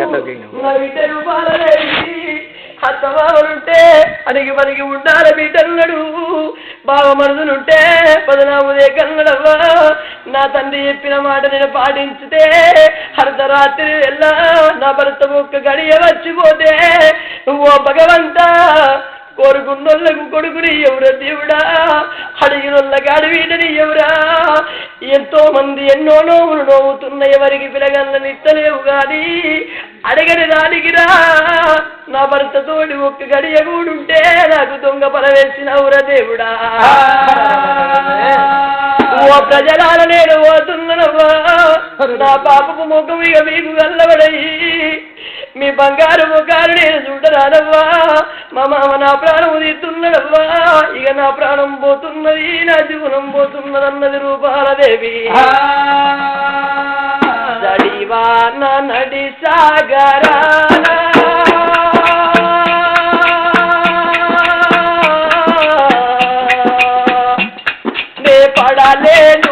నా బిడ్డలు బాలలేవి అత్తమామలుంటే అడిగి పనికి ఉండాలి బిడ్డలున్నాడు బావ మరుదులుంటే పదనాముదే కన్నడవ్వా నా తండ్రి చెప్పిన మాట నేను పాటించితే అర్ధరాత్రి వెళ్ళా నా భర్త ఒక్క గడియ వచ్చిపోతే ఓ భగవంతా కోరుకున్నోళ్ళకు కొడుకుని ఎవరా దేవుడా? అడిగినోళ్ళకి అడవిడని ఎవరా? ఎంతో మంది ఎన్నో నోవులు నోవుతున్న ఎవరికి పిలగన్న నిత్తలేవు గాని అడగని దానికిరా నా భర్తతోటి ఒక్క గడియ కూడుంటే నాకు దొంగ పరవేసినవురా దేవుడా? ఓ ప్రజలాల నేను పోతున్నానవ్వా నా పాపపు ముఖం ఇక మీకు గల్లబడయి మీ బంగారు ముఖాలు నేను చూడరానవ్వా మా మామ నా ప్రాణం తీస్తున్నాడవ్వా ఇక నా ప్రాణం పోతున్నది నా జీవనం పోతున్నదన్నది రూపాలదేవి. దడివాన నడి సాగరానా నే పడలేను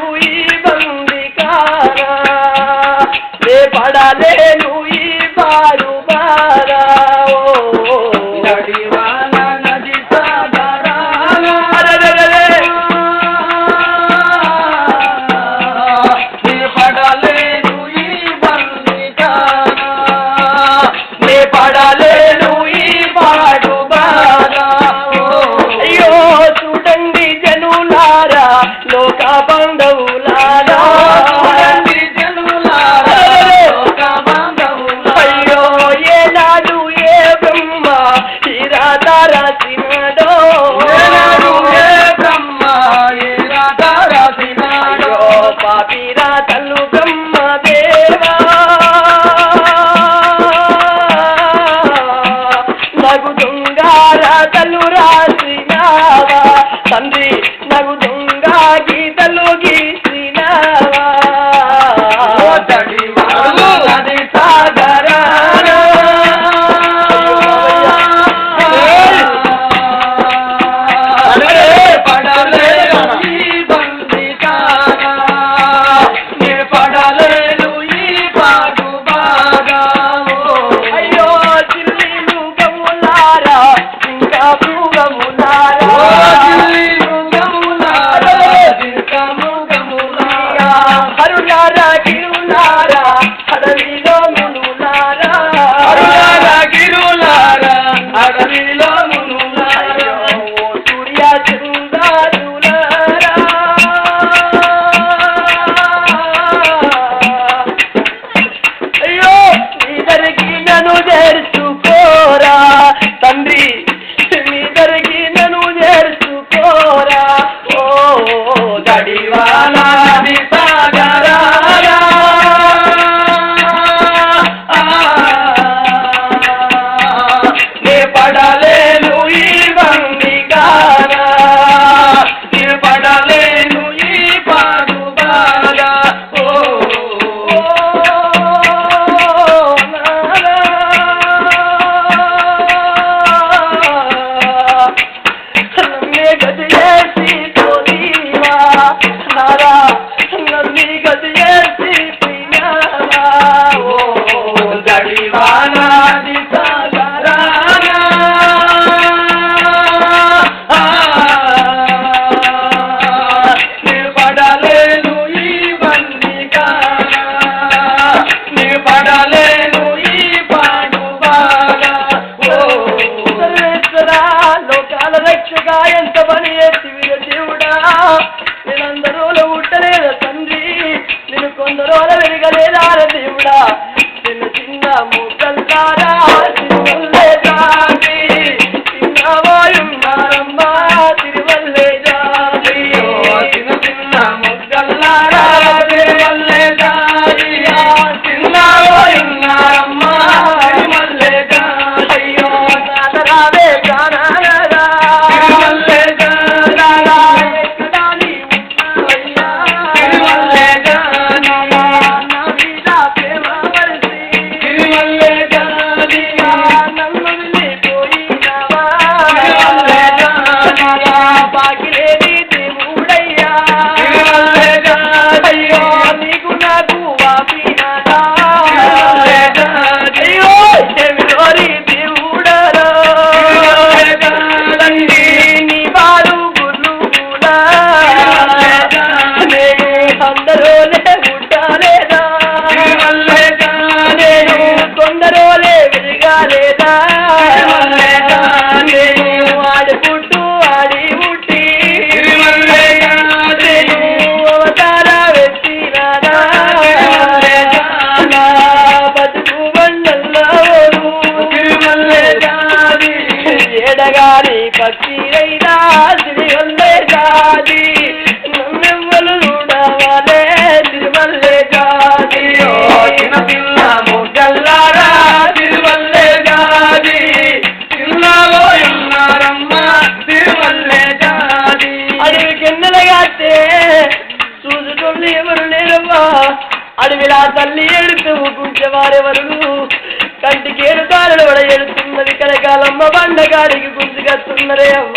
那个中个的。దేవుడా చిన్న చిన్న మూకల్లారా తల్లి ఏడుతూ ఊపించే వారెవరు కంటికి ఏడు కాలు కూడా ఏడుతున్నది కనకాలమ్మ బండగాడికి గుంజుగత్తున్నరే అవ్వ.